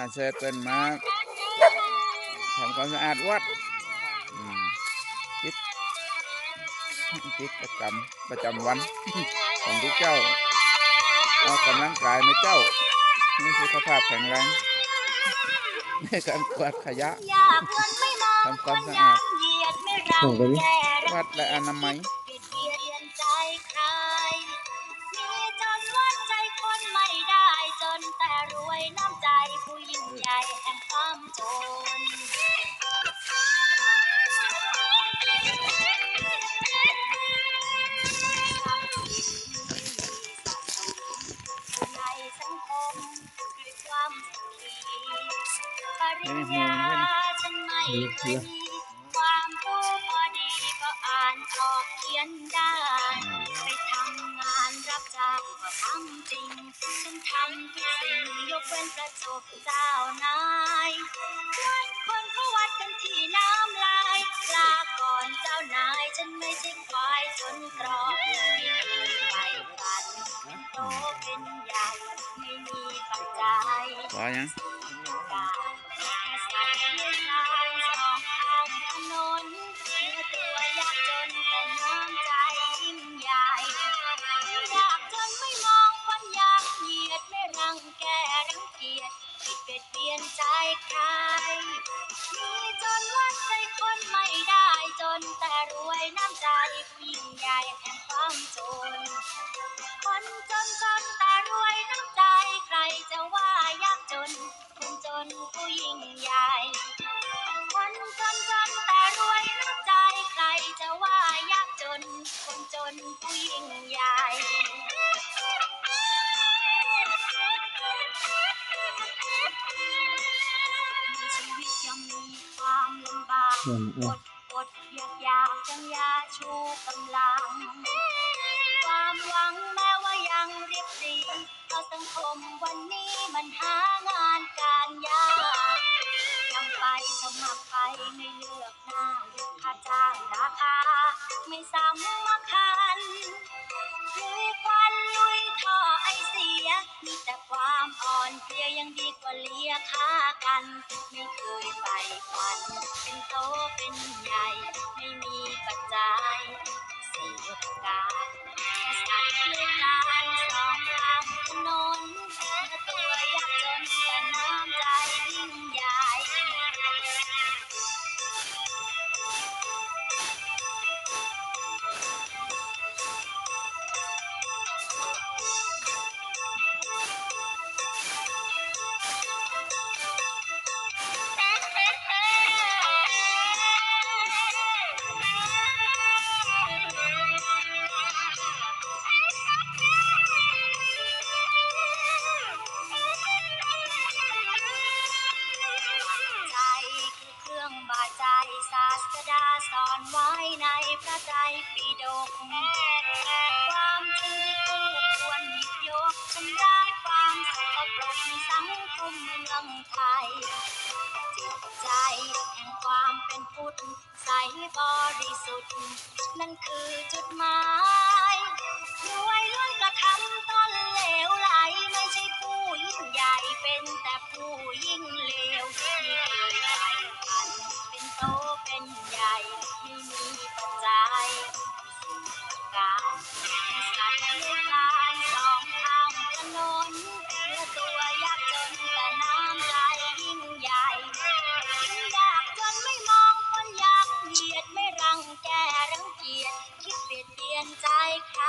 อาเซตเป็นมาทำความสะอาดวัดอืมกิจกิจกรรมประจำวันของทุกเจ้าออกกำลังกายไหมเจ้ามีสุขภาพแข็งแรงในการกวาดขยะอยากเงินไม่มองทำความสะอาดเหยียดไม่รังแกรัวังดและอนามัยเบียดเบีย ปริญญาฉันไม่เคยมีความรู้พอดีก็อ่านออกเขียนได้ไปทำงานรับจ้างก็ทำจริงฉันทำทุกสิ่งยกเว้นประจบเจ้านายวัดคนเขาวัดกันที่น้ำลายลาก่อนเจ้านายฉันไม่ใช่ควายจนตรอกไม่เคยไปฝันเป็นโตเป็นใหญ่ไม่มีปัจจัย เปลี่ยนใจใครมีจนวัดใจคนมา อดอดอยากอยากจังยาชูกำลัง ความหวังแม้ว่ายังเรียบเรียงเพราะสังคมวันนี้มันหางานการยากยังไปสมัครไปไม่เลือกหน้าเลือกค่าจ้างราคา ไม่สำคั เลียยังดีกว่าเลียค่ากัน ไม่เคยใส่ฝัน เป็นโตเป็นใหญ่ ไม่มีปัจจัยเสียโอกาส ใจปีดกความจริงที่คู่ควรหยิบยกชำระความสกปรกในสังคมเมืองไทยจิตใจแห่งความเป็นพุทธใสบริสุทธิ์ นั่นคือจุดหมาย เปลี่ยนใจใคร